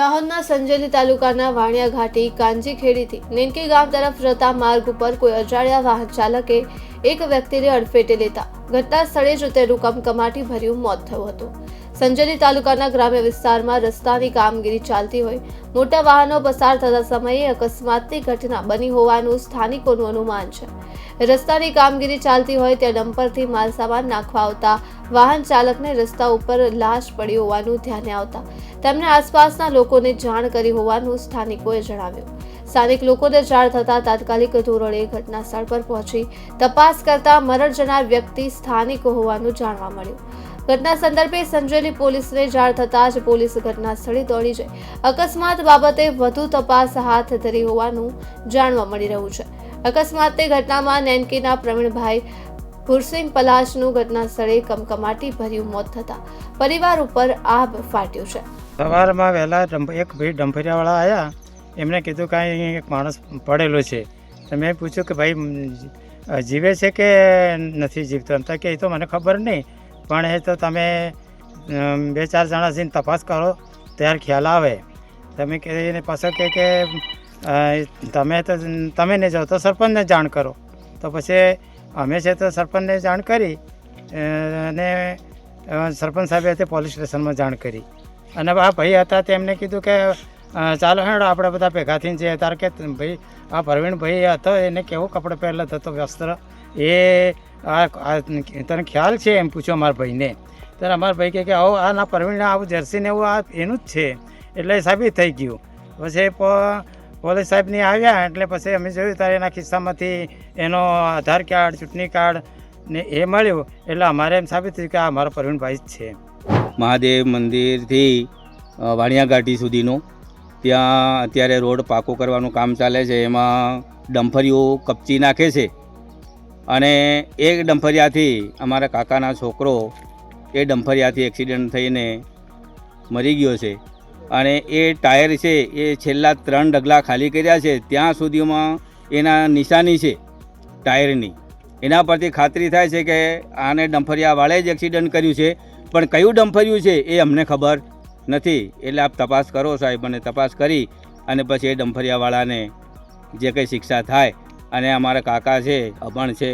દાહોદના સંજેલી તાલુકાના વાણિયા ઘાટી કાંજીખેડીથી નેનકી ગામ તરફ જતા માર્ગ ઉપર કોઈ અજાણ્યા વાહન ચાલકે એક વ્યક્તિને અડફેટે લેતા ઘટના સ્થળે જ તેનું કમકમાટી ભર્યું મોત થયું હતું. સંજેલી તાલુકાના ગ્રામ્ય વિસ્તારમાં રસ્તાની કામગીરી ચાલતી હોય. મોટા વાહનો પસાર થતા સમયે અકસ્માતની ઘટના બની હોવાનું સ્થાનિકોનું અનુમાન છે. રસ્તાની કામગીરી ચાલતી હોય ત્યાં ડમ્પરથી માલસામાન નાખવા આવતા વાહન ચાલકને રસ્તા ઉપર લાશ પડી હોવાનું ધ્યાને આવતા તેમને આસપાસના લોકોને જાણ કરી હોવાનું સ્થાનિકોએ જણાવ્યું. સ્થાનિક લોકોને જાણ થતાં તાત્કાલિક ધોરણે ઘટના સ્થળ પર પહોંચી તપાસ કરતા મરણ જનાર વ્યક્તિ સ્થાનિક હોવાનું જાણવા મળ્યું. ઘટના સંદર્ભે સંજેલી પોલીસને જાણ થતાં જ પોલીસ ઘટના સ્થળે દોડી જઈ. અકસ્માત બાબતે વધુ તપાસ હાથ ધરી હોવાનું જાણવા મળી રહ્યું છે. અકસ્માતની ઘટનામાં નેનકીના પ્રવીણભાઈ ગુરસિંગ પલાશનું ઘટના સ્થળે કમકમાટી ભર્યું મોત થતાં પરિવાર ઉપર આભ ફાટ્યું છે. સવારમાં વહેલા એક ભાઈ ડંભરિયાવાળા આવ્યા એમણે કીધું કાંઈ એક માણસ પડેલો છે. તો મેં પૂછ્યું કે ભાઈ, જીવે છે કે નથી જીવતો? એમ તો કે એ તો મને ખબર નહીં. પણ એ તો તમે બે ચાર જણા જઈને તપાસ કરો, ત્યારે ખ્યાલ આવે. તમે કહીને પાછો કહે કે તમે તો તમે નહીં જાઓ તો સરપંચને જાણ કરો. તો પછી અમે છે તો સરપંચને જાણ કરી અને સરપંચ સાહેબે તે પોલીસ સ્ટેશનમાં જાણ કરી. અને આ ભાઈ હતા તેમને કીધું કે ચાલો હેડો, આપણે બધા ભેગા થઈને જઈએ તાર કે, ભાઈ, આ પ્રવીણભાઈ હતો, એને કેવું કપડું પહેરેલો હતો, વસ્ત્ર. એ આ તને ખ્યાલ છે એમ પૂછ્યો અમારા ભાઈને. ત્યારે અમારા ભાઈ કહે કે, આવો, આ ના પ્રવીણ આવું જર્સી ને એવું, આ એનું જ છે. એટલે સાબિત થઈ ગયું. પછી પોલીસ સાહેબની આવ્યા એટલે પછી અમે જોયું ત્યારે એના ખિસ્સામાંથી એનો આધાર કાર્ડ, ચૂંટણી કાર્ડ ને એ મળ્યું. એટલે અમારે એમ સાબિત થયું કે આ અમારો પ્રવીણભાઈ જ છે. મહાદેવ મંદિરથી વાણિયાઘાટી વાણિયા ઘાટી સુધીનું. ત્યાં અત્યારે રોડ પાકો કરવાનું કામ ચાલે છે. એમાં ડમ્ફરીઓ કપચી નાખે છે. અને એ ડંફરિયાથી અમારા કાકાના છોકરો એ ડંફરિયાથી એક્સિડન્ટ થઈને મરી ગયો છે. અને એ ટાયર છે, એ છેલ્લા ત્રણ ડગલા ખાલી કર્યા છે, ત્યાં સુધીમાં એના નિશાની છે ટાયરની. એના પરથી ખાતરી થાય છે કે આને ડમ્ફરિયાવાળે જ એક્સિડન્ટ કર્યું છે. પણ કયું ડંફર્યું છે એ અમને ખબર નથી. એટલે આપ તપાસ કરો સાહેબ અને તપાસ કરી અને પછી એ ડંફરિયાવાળાને જે કંઈ શિક્ષા થાય અને અમારા કાકા છે, અભણ છે,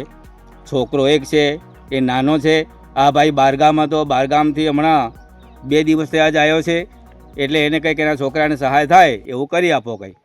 છોકરો એક છે, એ નાનો છે. આ ભાઈ બારગામ હતો બારગામથી હમણાં બે દિવસ થયા જ આવ્યો છે. એટલે એને કંઈક એના છોકરાને સહાય થાય, એવું કરી આપો કંઈ.